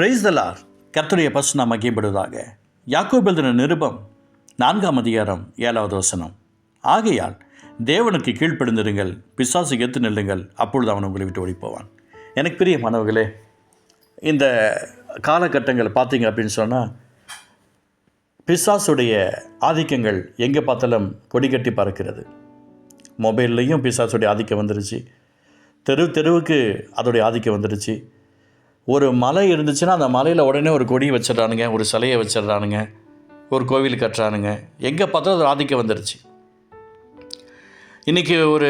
Price தலார் கர்த்தருடைய பசு நாம் மகிம்படுவதாக யாக்கோபெல்தின நிருபம் நான்காம் அதிகாரம் ஏழாவது வசனம். ஆகையால் தேவனுக்கு கீழ்ப்படிந்திருங்கள் பிசாசு எத்து நில்லுங்கள் அப்பொழுது அவன் உங்களை விட்டு ஓடிப்போவான். எனக்கு பெரிய மாணவர்களே இந்த காலகட்டங்கள் பார்த்தீங்க அப்படின்னு சொன்னால் பிசாசுடைய ஆதிக்கங்கள் எங்கே பார்த்தாலும் கொடி கட்டி பறக்கிறது. மொபைல்லையும் பிசாசுடைய ஆதிக்கம் வந்துருச்சு. தெரு தெருவுக்கு அதோடைய ஆதிக்கம் வந்துருச்சு. ஒரு மலை இருந்துச்சுன்னா அந்த மலையில் உடனே ஒரு கொடி வச்சிடறானுங்க ஒரு சிலையை வச்சிடறானுங்க ஒரு கோவில் கட்டுறானுங்க. எங்கே பார்த்தாலும் அது ஆதிக்கம் வந்துடுச்சு இன்றைக்கி ஒரு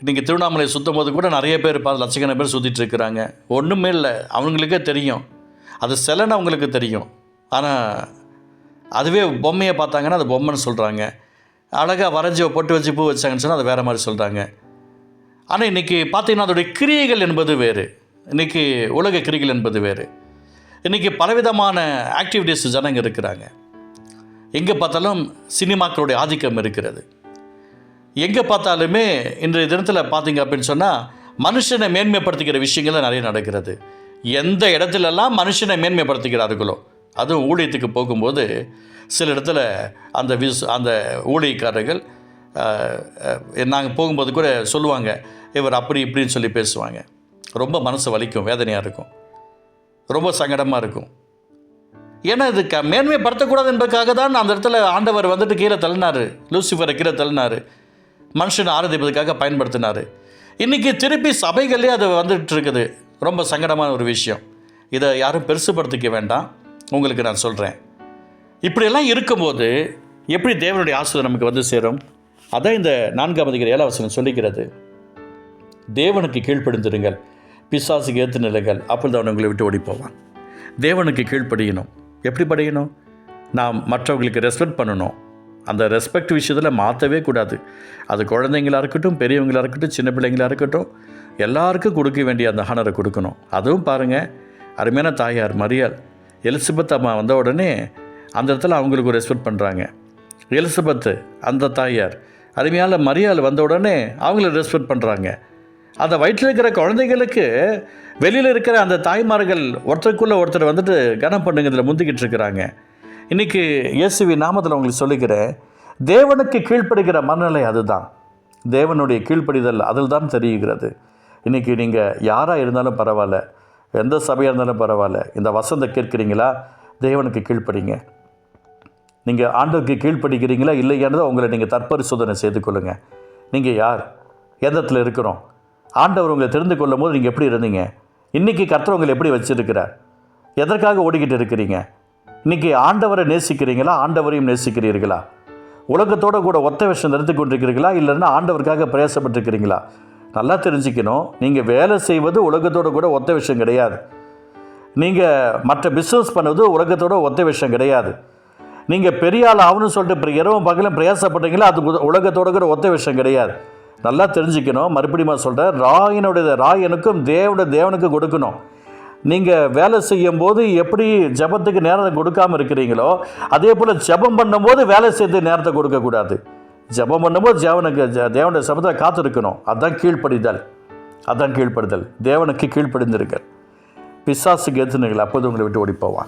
இன்றைக்கி திருவண்ணாமலை சுற்றும் போது கூட நிறைய பேர் பார்த்து லட்சக்கணக்கான பேர் சுற்றிட்டு இருக்கிறாங்க. ஒன்றுமே இல்லை அவங்களுக்கே தெரியும். அது சிலைன்னு அவங்களுக்கு தெரியும். ஆனால் அதுவே பொம்மையை பார்த்தாங்கன்னா அது பொம்மைன்னு சொல்கிறாங்க அழகாக வரைஞ்சி பொட்டு வச்சு பூ வச்சாங்கன்னு சொன்னால் அது வேறு மாதிரி சொல்கிறாங்க ஆனால் இன்றைக்கி பார்த்தீங்கன்னா அதோடைய கிரியைகள் என்பது வேறு. இன்றைக்கி உலக கிரிகள் என்பது வேறு. இன்றைக்கி பலவிதமான ஆக்டிவிட்டீஸ் ஜனங்க இருக்கிறாங்க. எங்கே பார்த்தாலும் சினிமாக்களுடைய ஆதிக்கம் இருக்கிறது. எங்கே பார்த்தாலுமே இன்றைய தினத்தில் பார்த்தீங்க அப்படின்னு சொன்னால் மனுஷனை மேன்மைப்படுத்திக்கிற விஷயங்கள் நிறைய நடக்கிறது. எந்த இடத்துலலாம் மனுஷனை மேன்மைப்படுத்திக்கிறார்களோ அதுவும் ஊழியத்துக்கு போகும்போது சில இடத்துல அந்த விஸ் அந்த ஊழியக்காரர்கள் நாங்கள் போகும்போது கூட சொல்லுவாங்க இவர் அப்படி இப்படின்னு சொல்லி பேசுவாங்க. ரொம்ப மனசு வலிக்கும் வேதனையாக இருக்கும். ரொம்ப சங்கடமாக இருக்கும். ஏன்னா இது க மேன்மைப்படுத்தக்கூடாது என்பதற்காக தான் அந்த இடத்துல ஆண்டவர் வந்துட்டு கீழே தள்ளினார். லூசிஃபரை கீழே தள்ளினார். மனுஷனை ஆராதிப்பதற்காக பயன்படுத்தினார். இன்றைக்கி திருப்பி சபைகளே அது வந்துட்டு இருக்குது. ரொம்ப சங்கடமான ஒரு விஷயம். இதை யாரும் பெருசுப்படுத்திக்க வேண்டாம். உங்களுக்கு நான் சொல்கிறேன் இப்படியெல்லாம் இருக்கும்போது எப்படி தேவனுடைய ஆசிரியர் நமக்கு வந்து சேரும்? அதான் இந்த நான்காம் அதிகார ஏழாவசனம் சொல்லிக்கிறது தேவனுக்கு கீழ்ப்படுந்திருங்கள். பிசாசுக்கு ஏற்று நிலைகள் அப்பொழுது அவன் உங்களை விட்டு ஓடி போவான் தேவனுக்கு கீழ்ப்படியணும். எப்படி படியணும்? நாம் மற்றவங்களுக்கு ரெஸ்பெக்ட் பண்ணணும். அந்த ரெஸ்பெக்ட் விஷயத்தில் மாற்றவே கூடாது. அது குழந்தைங்களாக இருக்கட்டும் பெரியவங்களாக இருக்கட்டும் சின்ன பிள்ளைங்களாக இருக்கட்டும் எல்லாருக்கும் கொடுக்க வேண்டிய அந்த ஹானரை கொடுக்கணும். அதுவும் பாருங்கள் அருமையான தாயார் மரியாள் எலிசபெத் அம்மா வந்த உடனே அந்த இடத்துல அவங்களுக்கு ரெஸ்பெக்ட் பண்ணுறாங்க எலிசபெத்து அந்த தாயார் அருமையால் மரியாள் வந்த உடனே அவங்கள ரெஸ்பெக்ட் பண்ணுறாங்க அந்த வயிற்றில் இருக்கிற குழந்தைகளுக்கு வெளியில் இருக்கிற அந்த தாய்மார்கள் ஒருத்தருக்குள்ளே ஒருத்தர் வந்துட்டு கனம் பண்ணுங்கிறதுல இதில் முந்திக்கிட்டு இருக்கிறாங்க. இன்றைக்கி இயேசுவி நாமத்தில் உங்களுக்கு சொல்லிக்கிறேன் தேவனுக்கு கீழ்ப்படுகிற மனநிலை அதுதான். தேவனுடைய கீழ்ப்படிதல் அதில் தான் தெரிகிறது. இன்றைக்கி நீங்கள் யாராக இருந்தாலும் பரவாயில்ல எந்த சபையாக இருந்தாலும் பரவாயில்ல இந்த வசந்த கேட்குறீங்களா? தேவனுக்கு கீழ்ப்படிங்க. நீங்கள் ஆண்டவருக்கு கீழ்ப்படிக்கிறீங்களா இல்லையானதை உங்களை நீங்கள் தற்பரிசோதனை செய்து கொள்ளுங்கள் நீங்கள் யார்? எந்தத்தில் இருக்கிறோம்? ஆண்டவர் உங்களை தெரிந்து கொள்ளும் போது நீங்கள் எப்படி இருந்தீங்க? இன்றைக்கி கர்த்தர் உங்களை எப்படி வச்சுருக்கிறார்? எதற்காக ஓடிக்கிட்டு இருக்கிறீங்க? இன்றைக்கி ஆண்டவரை நேசிக்கிறீங்களா? ஆண்டவரையும் நேசிக்கிறீர்களா? உலகத்தோட கூட ஒத்த விஷயம் நிறுத்தி கொண்டிருக்கிறீர்களா? இல்லைன்னா ஆண்டவருக்காக பிரயாசப்பட்டிருக்கிறீங்களா? நல்லா தெரிஞ்சுக்கணும். நீங்கள் வேலை செய்வது உலகத்தோட கூட ஒத்த விஷயம் கிடையாது. நீங்கள் மற்ற பிஸ்னஸ் பண்ணுவது உலகத்தோட ஒத்த விஷயம் கிடையாது. நீங்கள் பெரிய ஆள் ஆகணும்னு சொல்லிட்டு இப்போ இரவும் பகலும் பிரயாசப்பட்டீங்களா? அது உலகத்தோட கூட ஒத்த விஷயம் கிடையாது. நல்லா தெரிஞ்சுக்கணும். மறுபடியும் சொல்கிறேன் ராயனுடைய ராயனுக்கும் தேவனுடைய தேவனுக்கு கொடுக்கணும். நீங்கள் வேலை செய்யும் போது எப்படி ஜெபத்துக்கு நேரத்தை கொடுக்காமல் இருக்கிறீங்களோ அதே போல் ஜெபம் பண்ணும்போது வேலை செய்து நேரத்தை கொடுக்கக்கூடாது ஜெபம் பண்ணும்போது ஜவனுக்கு ஜ- தேவனுடைய சபத்தை காத்திருக்கணும். அதுதான் கீழ்ப்படிதல். அதான் கீழ்ப்படுதல். தேவனுக்கு கீழ்ப்படிந்திருக்க பிசாசுக்கு எத்துனுங்கள் அப்போது உங்களை விட்டு ஓடி போவான்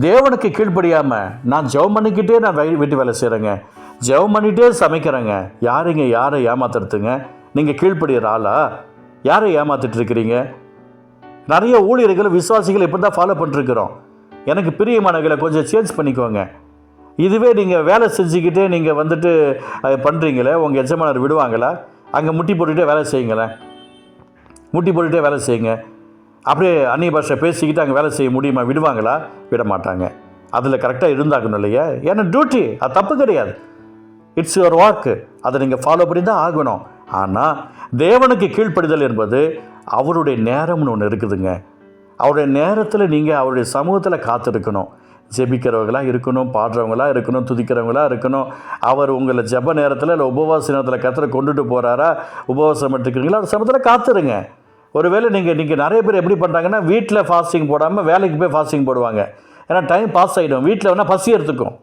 தேவனுக்கு கீழ்ப்படியாமல் நான் ஜெபம் பண்ணிக்கிட்டே நான் வீட்டு வேலை செய்கிறேங்க ஜெபம் பண்ணிகிட்டே சமைக்கிறேங்க. யாருங்க யாரை ஏமாத்துறதுங்க? நீங்கள் கீழ்ப்படுகிற ஆளா? யாரை ஏமாத்திட்டு இருக்கிறீங்க? நிறைய ஊழியர்கள் விசுவாசிகள் இப்படி தான் ஃபாலோ பண்ணிருக்கிறோம் எனக்கு பிரியமானவர்களை கொஞ்சம் சேஞ்ச் பண்ணிக்கோங்க. இதுவே நீங்கள் வேலை செஞ்சுக்கிட்டே நீங்கள் வந்துட்டு பண்ணுறீங்களே உங்கள் எஜமானர் விடுவாங்களா? அங்கே முட்டி போட்டுக்கிட்டே வேலை செய்யுங்களேன். முட்டி போட்டுக்கிட்டே வேலை செய்யுங்க. அப்படியே அந்நிய பாஷை பேசிக்கிட்டு அங்கே வேலை செய்ய முடியுமா? விடுவாங்களா? விட மாட்டாங்க அதில் கரெக்டாக இருந்தாக்கணும் இல்லையா? ஏன்னா டியூட்டி அது தப்பு கிடையாது. இட்ஸ் யுவர் வாக்கு அதை நீங்கள் ஃபாலோ பண்ணி தான் ஆகணும். ஆனால் தேவனுக்கு கீழ்ப்படிதல் என்பது அவருடைய நேரம்னு ஒன்று இருக்குதுங்க. அவருடைய நேரத்தில் நீங்கள் அவருடைய சமூகத்தில் காத்திருக்கணும். ஜெபிக்கிறவங்களாக இருக்கணும் பாடுறவங்களா இருக்கணும் துதிக்கிறவங்களா இருக்கணும். அவர் உங்களை ஜெப நேரத்தில் இல்லை உபவாச நேரத்தில் கத்திர கொண்டுட்டு போகிறாரா உபவாசம் எடுத்துக்கிறீங்களா அவர் சமயத்தில் காத்துருங்க. ஒருவேளை நீங்கள் நீங்கள் நிறைய பேர் எப்படி பண்ணுறாங்கன்னா வீட்டில் ஃபாஸ்டிங் போடாமல் வேலைக்கு போய் ஃபாஸ்டிங் போடுவாங்க. ஏன்னா டைம் பாஸ் ஆகிடும் வீட்டில் வேணால் பசி எடுத்துக்கும்.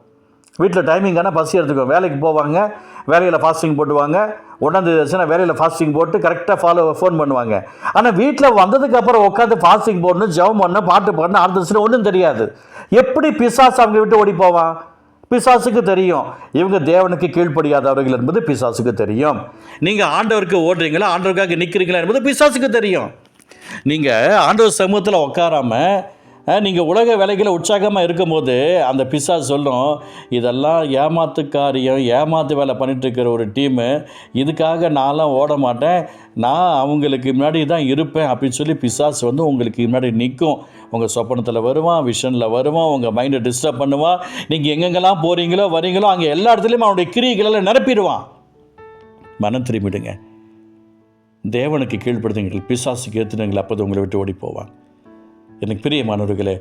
வீட்டில் டைமிங் ஆனால் பசி எடுத்துக்கோ வேலைக்கு போவாங்க வேலையில் ஃபாஸ்டிங் போட்டுவாங்க. ஒன்றாந்தேதி ஆச்சுன்னா வேலையில் ஃபாஸ்டிங் போட்டு கரெக்டாக ஃபாலோ ஃபோன் பண்ணுவாங்க. ஆனால் வீட்டில் வந்ததுக்கப்புறம் உட்காந்து ஃபாஸ்டிங் போடணும் ஜெபம் பண்ணணும் பாட்டு பாடணும் ஆர்டர்ஸ்னு ஒன்றும் தெரியாது. எப்படி பிசாஸ் அவங்க விட்டு ஓடி போவான்? பிசாசுக்கு தெரியும். இவங்க தேவனுக்கு கீழ்ப்படியாதவர்கள் என்பது பிசாசுக்கு தெரியும். நீங்கள் ஆண்டவருக்கு ஓடுறீங்களா ஆண்டவருக்காக நிற்கிறீங்களா என்பது பிசாசுக்கு தெரியும். நீங்கள் ஆண்டவர் சமூகத்தில் உட்காராமல் நீங்கள் உலக வேலைகளை உற்சாகமாக இருக்கும்போது அந்த பிசா சொல்லும் இதெல்லாம் ஏமாத்து காரியம் ஏமாத்து வேலை பண்ணிகிட்ருக்கிற ஒரு டீமு இதுக்காக நான்லாம் ஓட மாட்டேன். நான் அவங்களுக்கு முன்னாடி தான் இருப்பேன். அப்படின்னு சொல்லி பிசாஸ் வந்து உங்களுக்கு முன்னாடி நிற்கும் உங்கள் சொப்பனத்தில் வருவான் விஷனில் வருவான் உங்கள் மைண்டை டிஸ்டர்ப் பண்ணுவான். நீங்கள் எங்கெங்கெல்லாம் போகிறீங்களோ வரீங்களோ அங்கே எல்லா இடத்துலையும் அவனுடைய கிரியைகளெல்லாம் நிரப்பிடுவான். மனம் திரும்பிடுங்க. தேவனுக்கு கீழ்ப்படுத்துங்கள் பிசாசுக்கு ஏற்றுனுங்கள் அப்போது உங்களை விட்டு ஓடி போவான். எனக்கு பிரியமானவர்களே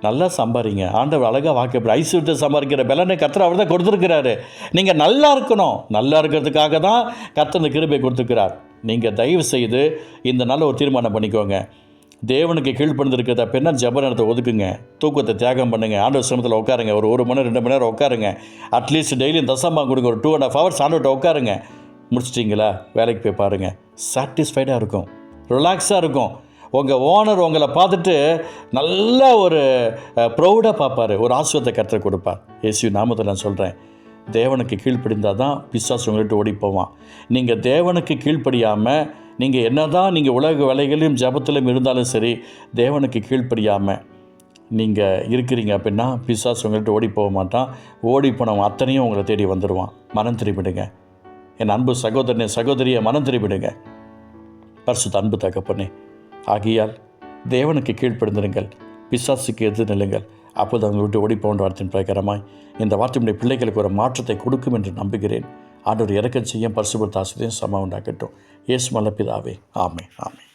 நல்லா சம்பாதிங்க ஆண்டவர் அழகாக வாக்கை ஐஸ் விட்டு சம்பாதிக்கிற பலனை கர்த்தர் அவர் தான் கொடுத்துருக்கிறாரு. நீங்கள் நல்லா இருக்கணும். நல்லா இருக்கிறதுக்காக தான் கத்தர் கிருபை கொடுத்துருக்கிறார். நீங்கள் தயவு செய்து இந்த நல்ல ஒரு தீர்மானம் பண்ணிக்கோங்க. தேவனுக்கு கீழ்ப்படுந்திருக்கிறத பெண்ணா ஜப நேரத்தை ஒதுக்குங்க. தூக்கத்தை தியாகம் பண்ணுங்க. ஆண்டவர் சிரமத்தில் உட்காருங்க. ஒரு ஒரு மணி நேரம் ரெண்டு மணி நேரம் உட்காருங்க. அட்லீஸ்ட் டெய்லியும் தசமா கொடுங்க. ஒரு டூ அண்ட் ஆஃப் ஹவர்ஸ் ஆண்டவர்கிட்ட உட்காருங்க. முடிச்சிட்டிங்களா? வேலைக்கு போய் பாருங்கள் சாட்டிஸ்ஃபைடாக இருக்கும். ரிலாக்ஸாக இருக்கும். உங்கள் ஓனர் உங்களை பார்த்துட்டு நல்ல ஒரு ப்ரௌடாக பார்ப்பார். ஒரு ஆசுவத்தை கற்றுக் கொடுப்பார். ஏசு நாமத்தை நான் சொல்கிறேன் தேவனுக்கு கீழ்ப்படிந்தால் தான் பிசாஸ் உங்கள்கிட்ட ஓடி போவான். நீங்கள் தேவனுக்கு கீழ்ப்படியாமல் நீங்கள் என்ன தான் நீங்கள் உலக வேலைகளிலும் ஜபத்திலும் இருந்தாலும் சரி தேவனுக்கு கீழ்ப்படியாமல் நீங்கள் இருக்கிறீங்க அப்படின்னா பிசாஸ் உங்கள்கிட்ட ஓடி போக மாட்டான். ஓடி போனவன் அத்தனையும் உங்களை தேடி வந்துடுவான் மனம் திரும்பிடுங்க. என் அன்பு சகோதரனே சகோதரியை மனம் திரும்பிடுங்க. பரிசு அன்பு தகப்பனே ஆகியால் தேவனுக்கு கீழ்ப்படுந்திருங்கள் பிசாசுக்கு எதிர் நில்லுங்கள். அப்போது அவங்க விட்டு ஓடி வார்த்தையின் பிரகாரமாய். இந்த வார்த்தையுடைய பிள்ளைகளுக்கு ஒரு மாற்றத்தை கொடுக்கும் என்று நம்புகிறேன். ஆண்டோர் இறக்கம் செய்யும் பரிசுபடுத்த ஆசிரியம் சம உண்டாக்கட்டும். இயேசு மலப்பிதாவே ஆமே ஆமே